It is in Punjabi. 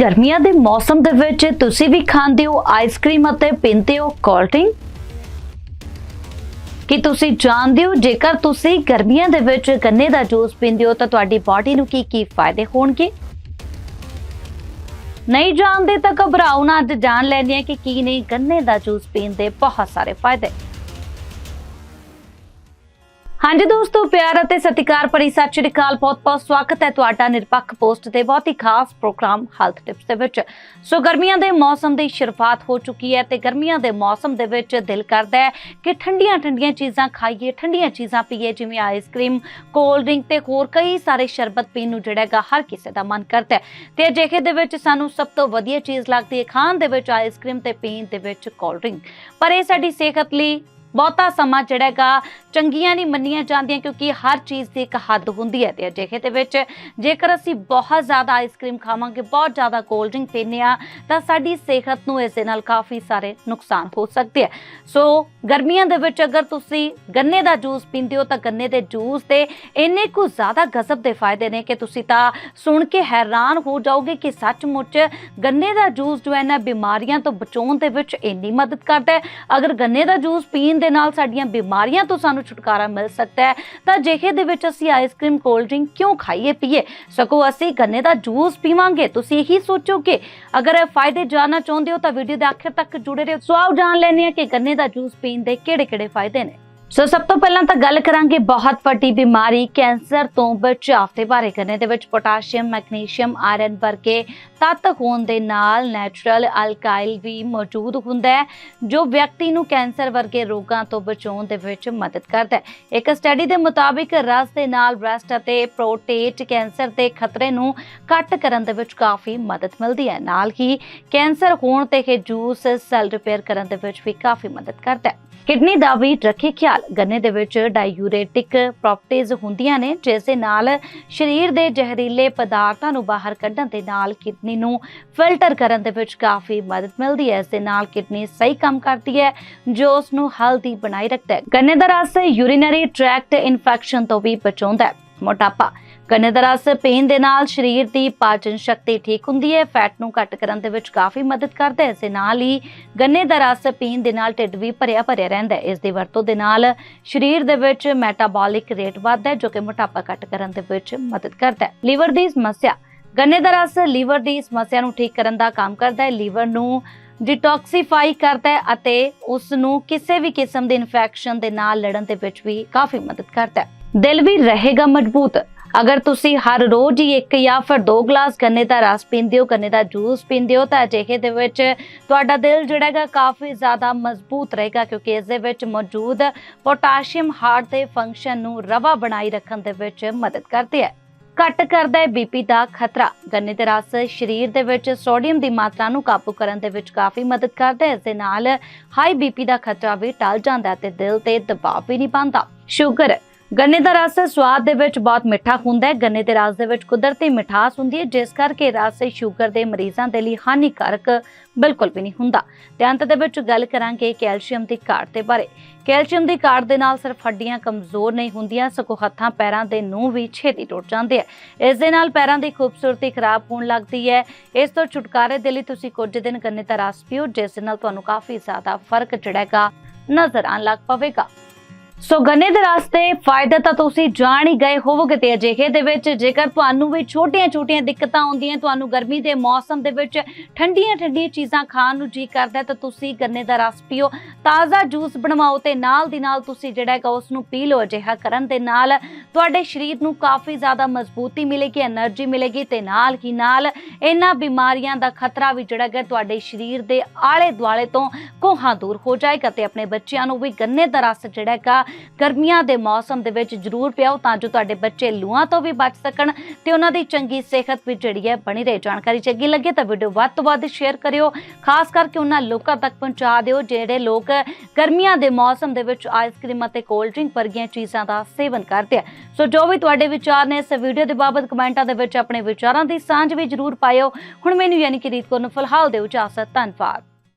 ਗਰਮੀਆਂ ਦੇ ਮੌਸਮ ਦੇ ਵਿੱਚ ਤੁਸੀਂ ਵੀ ਖਾਂਦੇ ਹੋ ਆਈਸਕ੍ਰੀਮ ਅਤੇ ਪੀਂਦੇ ਹੋ ਕੋਲਡ ਡਰਿੰਕ ਕੀ ਤੁਸੀਂ ਜਾਣਦੇ ਹੋ ਜੇਕਰ ਤੁਸੀਂ ਗਰਮੀਆਂ ਦੇ ਵਿੱਚ ਗੰਨੇ ਦਾ ਜੂਸ ਪੀਂਦੇ ਹੋ ਤਾਂ ਤੁਹਾਡੀ ਬਾਡੀ ਨੂੰ ਕੀ ਕੀ ਫਾਇਦੇ ਹੋਣਗੇ? ਨਹੀਂ ਜਾਣਦੇ ਤਾਂ ਘਬਰਾਓ ਨਾ, ਅੱਜ ਜਾਣ ਲੈਂਦੇ ਹਾਂ ਕਿ ਕੀ ਨਹੀਂ, ਗੰਨੇ ਦਾ ਜੂਸ ਪੀਣ ਦੇ ਬਹੁਤ ਸਾਰੇ ਫਾਇਦੇ। ਹਾਂਜੀ ਦੋਸਤੋ, ਪਿਆਰ ਅਤੇ ਸਤਿਕਾਰ ਭਰੀ ਸਤਿ ਸ਼੍ਰੀ ਅਕਾਲ। ਬਹੁਤ-ਬਹੁਤ ਸਵਾਗਤ ਹੈ ਤੁਹਾਡਾ ਨਿਰਪੱਖ ਪੋਸਟ ਤੇ ਬਹੁਤ ਹੀ ਖਾਸ ਪ੍ਰੋਗਰਾਮ ਹੈਲਥ ਟਿਪਸ ਦੇ ਵਿੱਚ। ਸੋ ਗਰਮੀਆਂ ਦੇ ਮੌਸਮ ਦੀ ਸ਼ੁਰੂਆਤ ਹੋ ਚੁੱਕੀ ਹੈ ਤੇ ਗਰਮੀਆਂ ਦੇ ਮੌਸਮ ਦੇ ਵਿੱਚ ਦਿਲ ਕਰਦਾ ਹੈ ਕਿ ਠੰਡੀਆਂ-ਠੰਡੀਆਂ ਚੀਜ਼ਾਂ ਖਾਈਏ, ਠੰਡੀਆਂ ਚੀਜ਼ਾਂ ਪੀਏ, ਜਿਵੇਂ ਆਈਸਕ੍ਰੀਮ ਕੋਲਡ ਡਰਿੰਕ ਤੇ ਹੋਰ ਕਈ ਸਾਰੇ ਸ਼ਰਬਤ ਪੀਣ ਨੂੰ ਜਿਹੜਾ ਹੈਗਾ ਹਰ ਕਿਸੇ ਦਾ ਮਨ ਕਰਦਾ ਹੈ। ਤੇ ਅਜਿਹੇ ਦੇ ਵਿੱਚ ਸਾਨੂੰ ਸਭ ਤੋਂ ਵਧੀਆ ਚੀਜ਼ ਲੱਗਦੀ ਹੈ ਖਾਣ ਦੇ ਵਿੱਚ ਆਈਸਕ੍ਰੀਮ ਤੇ ਪੀਣ ਦੇ ਵਿੱਚ ਕੋਲਡ ਡਰਿੰਕ ਪਰ ਇਹ ਸਾਡੀ ਸਿਹਤ ਲਈ ਬਹੁਤਾ ਸਮਾਂ ਜਿਹੜਾ ਹੈਗਾ ਚੰਗੀਆਂ ਨਹੀਂ ਮੰਨੀਆਂ ਜਾਂਦੀਆਂ ਕਿਉਂਕਿ ਹਰ ਚੀਜ਼ ਦੀ ਇੱਕ ਹੱਦ ਹੁੰਦੀ ਹੈ ਤੇ ਅਜਿਹੇ ਦੇ ਵਿੱਚ ਜੇਕਰ ਅਸੀਂ ਬਹੁਤ ਜ਼ਿਆਦਾ ਆਈਸਕ੍ਰੀਮ ਖਾਵਾਂਗੇ, ਬਹੁਤ ਜ਼ਿਆਦਾ ਕੋਲਡ ਡਰਿੰਕ ਪੀਂਦੇ ਆ ਤਾਂ ਸਾਡੀ ਸਿਹਤ ਨੂੰ ਇਸ ਦੇ ਨਾਲ ਕਾਫੀ ਸਾਰੇ ਨੁਕਸਾਨ ਹੋ ਸਕਦੇ ਆ ਸੋ ਗਰਮੀਆਂ ਦੇ ਵਿੱਚ ਅਗਰ ਤੁਸੀਂ ਗੰਨੇ ਦਾ ਜੂਸ ਪੀਂਦੇ ਹੋ, ਤਾਂ ਗੰਨੇ ਦੇ ਜੂਸ ਦੇ ਇੰਨੇ ਕੁ ਜ਼ਿਆਦਾ ਗਜ਼ਬ ਦੇ ਫਾਇਦੇ ਨੇ ਕਿ ਤੁਸੀਂ ਤਾਂ ਸੁਣ ਕੇ ਹੈਰਾਨ ਹੋ ਜਾਓਗੇ ਕਿ ਸੱਚਮੁੱਚ ਗੰਨੇ ਦਾ ਜੂਸ ਜੋ ਹੈ ਨਾ ਬਿਮਾਰੀਆਂ ਤੋਂ ਬਚਾਉਣ ਦੇ ਵਿੱਚ ਇੰਨੀ ਮਦਦ ਕਰਦਾ ਹੈ। ਅਗਰ ਗੰਨੇ ਦਾ ਜੂਸ ਪੀਣ ਦੇ ਨਾਲ ਸਾਡੀਆਂ ਬਿਮਾਰੀਆਂ ਤੋਂ ਸਾਨੂੰ ਛੁਟਕਾਰਾ ਮਿਲ ਸਕਦਾ ਹੈ। ਤਾਂ ਜਿਹੇ ਦੇ ਵਿੱਚ ਅਸੀਂ ਆਈਸਕ੍ਰੀਮ ਕੋਲਡ ਡਰਿੰਕ ਕਿਉਂ ਖਾਈਏ ਪੀਏ? ਸਗੋਂ ਅਸੀਂ ਗੰਨੇ ਦਾ ਜੂਸ ਪੀਵਾਂਗੇ। ਤੁਸੀਂ ਇਹੀ ਸੋਚੋਗੇ ਅਗਰ ਫਾਇਦੇ ਜਾਣਨਾ ਚਾਹੁੰਦੇ ਹੋ ਤਾਂ ਵੀਡੀਓ ਦੇ ਆਖਿਰ ਤੱਕ ਜੁੜੇ ਰਹੋ। ਸੋ ਆਓ ਜਾਣ ਲੈਂਦੇ ਹਾਂ ਕਿ ਗੰਨੇ ਦਾ ਜੂਸ ਪੀਣ ਦੇ ਕਿਹੜੇ-ਕਿਹੜੇ ਫਾਇਦੇ ਨੇ। ਸੋ ਸਭ ਤੋਂ ਪਹਿਲਾਂ ਤਾਂ ਗੱਲ ਕਰਾਂਗੇ ਬਹੁਤ ਵੱਡੀ ਬਿਮਾਰੀ, ਕੈਂਸਰ ਤੋਂ ਬਚਾਅ ਦੇ ਬਾਰੇ ਗੰਨੇ ਦੇ ਵਿੱਚ ਪੋਟਾਸ਼ੀਅਮ, ਮੈਗਨੀਸ਼ੀਅਮ, ਆਇਰਨ ਵਰਗੇ ਤੱਤ ਹੋਣ ਦੇ ਨਾਲ ਨੈਚੁਰਲ ਅਲਕਾਈਲ ਵੀ ਮੌਜੂਦ ਹੁੰਦਾ ਹੈ, ਜੋ ਵਿਅਕਤੀ ਨੂੰ ਕੈਂਸਰ ਵਰਗੇ ਰੋਗਾਂ ਤੋਂ ਬਚਾਉਣ ਦੇ ਵਿੱਚ ਮਦਦ ਕਰਦਾ ਹੈ। ਇੱਕ ਸਟੱਡੀ ਦੇ ਮੁਤਾਬਿਕ ਰਸ ਦੇ ਨਾਲ ਬ੍ਰੈਸਟ ਅਤੇ ਪ੍ਰੋਸਟੇਟ ਕੈਂਸਰ ਦੇ ਖਤਰੇ ਨੂੰ ਘੱਟ ਕਰਨ ਦੇ ਵਿੱਚ ਕਾਫੀ ਮਦਦ ਮਿਲਦੀ ਹੈ। ਨਾਲ ਹੀ ਕੈਂਸਰ ਹੋਣ ਤੇ ਇਹ ਜੂਸ ਸੈਲ ਰਿਪੇਅਰ ਕਰਨ ਦੇ ਵਿੱਚ ਵੀ ਕਾਫੀ ਮਦਦ ਕਰਦਾ ਹੈ। ਕਿਡਨੀ ਦਾ ਵੀ ਰੱਖੇ ਖਿਆਲ। ਗੰਨੇ ਦੇ ਵਿੱਚ ਡਾਇੂਰੇਟਿਕ ਪ੍ਰੋਪਰਟੀਜ਼ ਹੁੰਦੀਆਂ ਨੇ, ਜਿਸ ਦੇ ਨਾਲ ਸਰੀਰ ਦੇ ਜ਼ਹਿਰੀਲੇ ਪਦਾਰਥਾਂ ਨੂੰ ਬਾਹਰ ਕੱਢਣ ਦੇ ਨਾਲ ਕਿਡਨੀ ਨੂੰ ਫਿਲਟਰ ਕਰਨ ਦੇ ਵਿੱਚ ਕਾਫੀ ਮਦਦ ਮਿਲਦੀ ਹੈ। ਇਸ ਦੇ ਨਾਲ ਕਿਡਨੀ ਸਹੀ ਕੰਮ ਕਰਦੀ ਹੈ, ਜੋ ਉਸ ਨੂੰ ਹਲਦੀ ਬਣਾਈ ਰੱਖਦਾ ਹੈ। ਗੰਨੇ ਦਾ ਰਸ ਯੂਰੀਨਰੀ ਟ੍ਰੈਕਟ ਇਨਫੈਕਸ਼ਨ ਤੋਂ ਵੀ ਬਚਾਉਂਦਾ ਹੈ। ਮੋਟਾਪਾ ਗੰਨੇ ਦਾ ਰਸ ਪੀਣ ਦੇ ਨਾਲ ਸਰੀਰ ਦੀ ਪਾਚਨ ਸ਼ਕਤੀ ਠੀਕ ਹੁੰਦੀ ਹੈ, ਫੈਟ ਨੂੰ ਘੱਟ ਕਰਨ ਦੇ ਵਿੱਚ ਕਾਫੀ ਮਦਦ ਕਰਦਾ ਹੈ। ਇਸ ਦੇ ਨਾਲ ਹੀ ਗੰਨੇ ਦਾ ਰਸ ਪੀਣ ਦੇ ਨਾਲ ਢਿੱਡ ਵੀ ਭਰਿਆ ਭਰਿਆ ਰਹਿੰਦਾ ਹੈ। ਇਸ ਦੀ ਵਰਤੋਂ ਦੇ ਨਾਲ ਸਰੀਰ ਦੇ ਵਿੱਚ ਮੈਟਾਬੋਲਿਕ ਰੇਟ ਵੱਧਦਾ ਹੈ, ਜੋ ਕਿ ਮੋਟਾਪਾ ਘੱਟ ਕਰਨ ਦੇ ਵਿੱਚ ਮਦਦ ਕਰਦਾ ਹੈ। ਲੀਵਰ ਦੀ ਸਮੱਸਿਆ ਗੰਨੇ ਦਾ ਰਸ ਲੀਵਰ ਦੀ ਸਮੱਸਿਆ ਨੂੰ ਠੀਕ ਕਰਨ ਦਾ ਕੰਮ ਕਰਦਾ ਹੈ। ਲੀਵਰ ਨੂੰ ਡਿਟੌਕਸੀਫਾਈ ਕਰਦਾ ਹੈ ਅਤੇ ਉਸ ਨੂੰ ਕਿਸੇ ਵੀ ਕਿਸਮ ਦੀ ਇਨਫੈਕਸ਼ਨ ਦੇ ਨਾਲ ਲੜਨ ਦੇ ਵਿੱਚ ਵੀ ਕਾਫੀ ਮਦਦ ਕਰਦਾ ਹੈ। ਦਿਲ ਵੀ ਰਹੇਗਾ ਮਜ਼ਬੂਤ। ਅਗਰ ਤੁਸੀਂ ਹਰ ਰੋਜ਼ ਹੀ ਇੱਕ ਜਾਂ ਫਿਰ ਦੋ ਗਲਾਸ ਗੰਨੇ ਦਾ ਰਸ ਪੀਂਦੇ ਹੋ, ਗੰਨੇ ਦਾ ਜੂਸ ਪੀਂਦੇ ਹੋ, ਤਾਂ ਅਜਿਹੇ ਦੇ ਵਿੱਚ ਤੁਹਾਡਾ ਦਿਲ ਜਿਹੜਾ ਹੈਗਾ ਕਾਫੀ ਜ਼ਿਆਦਾ ਮਜ਼ਬੂਤ ਰਹੇਗਾ ਕਿਉਂਕਿ ਇਸ ਦੇ ਵਿੱਚ ਮੌਜੂਦ ਪੋਟਾਸ਼ੀਅਮ ਹਾਰਟ ਦੇ ਫੰਕਸ਼ਨ ਨੂੰ ਰਵਾ ਬਣਾਈ ਰੱਖਣ ਦੇ ਵਿੱਚ ਮਦਦ ਕਰਦੀ ਹੈ ਘੱਟ ਕਰਦਾ ਹੈ ਬੀਪੀ ਦਾ ਖਤਰਾ। ਗੰਨੇ ਦਾ ਰਸ ਸਰੀਰ ਦੇ ਵਿੱਚ ਸੋਡੀਅਮ ਦੀ ਮਾਤਰਾ ਨੂੰ ਕਾਬੂ ਕਰਨ ਦੇ ਵਿੱਚ ਕਾਫੀ ਮਦਦ ਕਰਦਾ ਹੈ। ਇਸ ਦੇ ਨਾਲ ਹਾਈ ਬੀਪੀ ਦਾ ਖਤਰਾ ਵੀ ਟਲ ਜਾਂਦਾ ਹੈ ਤੇ ਦਿਲ ਤੇ ਦਬਾਅ ਵੀ ਨਹੀਂ ਪਾਉਂਦਾ। ਸ਼ੂਗਰ ਗੰਨੇ ਦਾ ਰਸ ਸਵਾਦ ਦੇ ਵਿੱਚ ਬਹੁਤ ਮਿੱਠਾ ਹੁੰਦਾ ਹੈ। ਗੰਨੇ ਦੇ ਰਸ ਦੇ ਵਿੱਚ ਕੁਦਰਤੀ ਮਿਠਾਸ ਹੁੰਦੀ ਹੈ, ਜਿਸ ਕਰਕੇ ਰਸ ਸ਼ੂਗਰ ਦੇ ਮਰੀਜ਼ਾਂ ਦੇ ਲਈ ਹਾਨੀਕਾਰਕ ਬਿਲਕੁਲ ਵੀ ਨਹੀਂ ਹੁੰਦਾ। ਤੇ ਅੰਤ ਦੇ ਵਿੱਚ ਗੱਲ ਕਰਾਂਗੇ ਕੈਲਸ਼ੀਅਮ ਦੀ ਘਾਟ ਦੇ ਬਾਰੇ। ਕੈਲਸ਼ੀਅਮ ਦੀ ਘਾਟ ਦੇ ਨਾਲ ਸਿਰਫ ਹੱਡੀਆਂ ਕਮਜ਼ੋਰ ਨਹੀਂ ਹੁੰਦੀਆਂ, ਸਗੋਂ ਹੱਥਾਂ, ਪੈਰਾਂ ਦੇ ਨੂੰ ਵੀ ਛੇਤੀ ਟੁੱਟ ਜਾਂਦੇ ਆ। ਇਸ ਦੇ ਨਾਲ ਪੈਰਾਂ ਦੀ ਖੂਬਸੂਰਤੀ ਖਰਾਬ ਹੋਣ ਲੱਗਦੀ ਹੈ। ਇਸ ਤੋਂ ਛੁਟਕਾਰੇ ਦੇ ਲਈ ਤੁਸੀਂ ਕੁਝ ਦਿਨ ਗੰਨੇ ਦਾ ਰਸ ਪੀਓ, ਜਿਸ ਨਾਲ ਤੁਹਾਨੂੰ ਕਾਫੀ ਜ਼ਿਆਦਾ ਫ਼ਰਕ ਜਿਹੜਾ ਹੈਗਾ ਨਜ਼ਰ ਆਉਣ ਲੱਗ ਪਵੇਗਾ। ਸੋ ਗੰਨੇ ਦੇ ਰਾਸਤੇ ਫਾਇਦਾ ਤਾਂ ਤੁਸੀਂ ਜਾਣ ਹੀ ਗਏ ਹੋਵੋਗੇ ਤੇ ਅਜਿਹੇ ਦੇ ਵਿੱਚ ਜੇਕਰ ਤੁਹਾਨੂੰ ਵੀ ਛੋਟੀਆਂ-ਛੋਟੀਆਂ ਦਿੱਕਤਾਂ ਆਉਂਦੀਆਂ, ਤੁਹਾਨੂੰ ਗਰਮੀ ਦੇ ਮੌਸਮ ਦੇ ਵਿੱਚ ਠੰਡੀਆਂ-ਠੰਡੀਆਂ ਚੀਜ਼ਾਂ ਖਾਣ ਨੂੰ ਜੀ ਕਰਦਾ ਤਾਂ ਤੁਸੀਂ ਗੰਨੇ ਦਾ ਰਸ ਪੀਓ। ਤਾਜ਼ਾ ਜੂਸ ਬਣਵਾਓ ਤੇ ਨਾਲ ਦੀ ਨਾਲ ਤੁਸੀਂ ਜਿਹੜਾ ਹੈਗਾ ਉਸ ਨੂੰ ਪੀ ਲਓ, ਅਜਿਹਾ ਕਰਨ ਦੇ ਨਾਲ ਤੁਹਾਡੇ ਸਰੀਰ ਨੂੰ ਕਾਫੀ ਜ਼ਿਆਦਾ ਮਜ਼ਬੂਤੀ ਮਿਲੇਗੀ એનર્ਜੀ ਮਿਲੇਗੀ ਤੇ ਨਾਲ ਹੀ ਨਾਲ ਇਹਨਾਂ ਬਿਮਾਰੀਆਂ ਦਾ ਖਤਰਾ ਵੀ ਜਿਹੜਾ ਹੈਗਾ ਤੁਹਾਡੇ ਸਰੀਰ ਦੇ ਆਲੇ-ਦੁਆਲੇ ਤੋਂ ਕੋਹਾਂ ਦੂਰ ਹੋ ਜਾਏਗਾ ਤੇ ਆਪਣੇ ਬੱਚਿਆਂ ਨੂੰ ਵੀ ਗੰਨੇ ਦਾ ਰਸ ਜਿਹੜਾ ਹੈਗਾ ਗਰਮੀਆਂ ਦੇ ਮੌਸਮ ਦੇ ਵਿੱਚ ਜ਼ਰੂਰ ਪਿਆਓ ਤਾਂ ਜੋ ਤੁਹਾਡੇ ਬੱਚੇ ਲੂਆਂ ਤੋਂ ਵੀ ਬਚ ਸਕਣ ਤੇ ਉਹਨਾਂ ਦੀ ਚੰਗੀ ਸਿਹਤ ਵੀ ਜਿਹੜੀ ਹੈ ਬਣੀ ਰਹੇ। ਜਾਣਕਾਰੀ ਚੰਗੀ ਲੱਗੇ ਤਾਂ ਵੀਡੀਓ ਵੱਧ ਤੋਂ ਵੱਧ ਸ਼ੇਅਰ ਕਰਿਓ, ਖਾਸ ਕਰਕੇ ਉਹਨਾਂ ਲੋਕਾਂ ਤੱਕ ਪਹੁੰਚਾ ਦਿਓ ਜਿਹੜੇ ਲੋਕ ਗਰਮੀਆਂ ਦੇ ਮੌਸਮ ਦੇ ਵਿੱਚ ਆਈਸਕ੍ਰੀਮ ਅਤੇ ਕੋਲਡ ਡਰਿੰਕ ਵਰਗੀਆਂ ਚੀਜ਼ਾਂ ਦਾ ਸੇਵਨ ਕਰਦੇ ਆ। ਸੋ ਜੋ ਵੀ ਤੁਹਾਡੇ ਵਿਚਾਰ ਨੇ ਇਸ ਵੀਡੀਓ ਦੇ ਬਾਬਤ ਕਮੈਂਟਾਂ ਦੇ ਵਿੱਚ ਆਪਣੇ ਵਿਚਾਰਾਂ ਦੀ ਸਾਂਝ ਵੀ ਜ਼ਰੂਰ ਪਾਇਓ। ਹੁਣ ਮੈਨੂੰ ਯਾਨੀ ਕਿ ਰੀਤ ਕੌਰ ਨੂੰ ਫਿਲਹਾਲ ਦਿਓ ਇਜਾਜ਼ਤ, ਧੰਨਵਾਦ।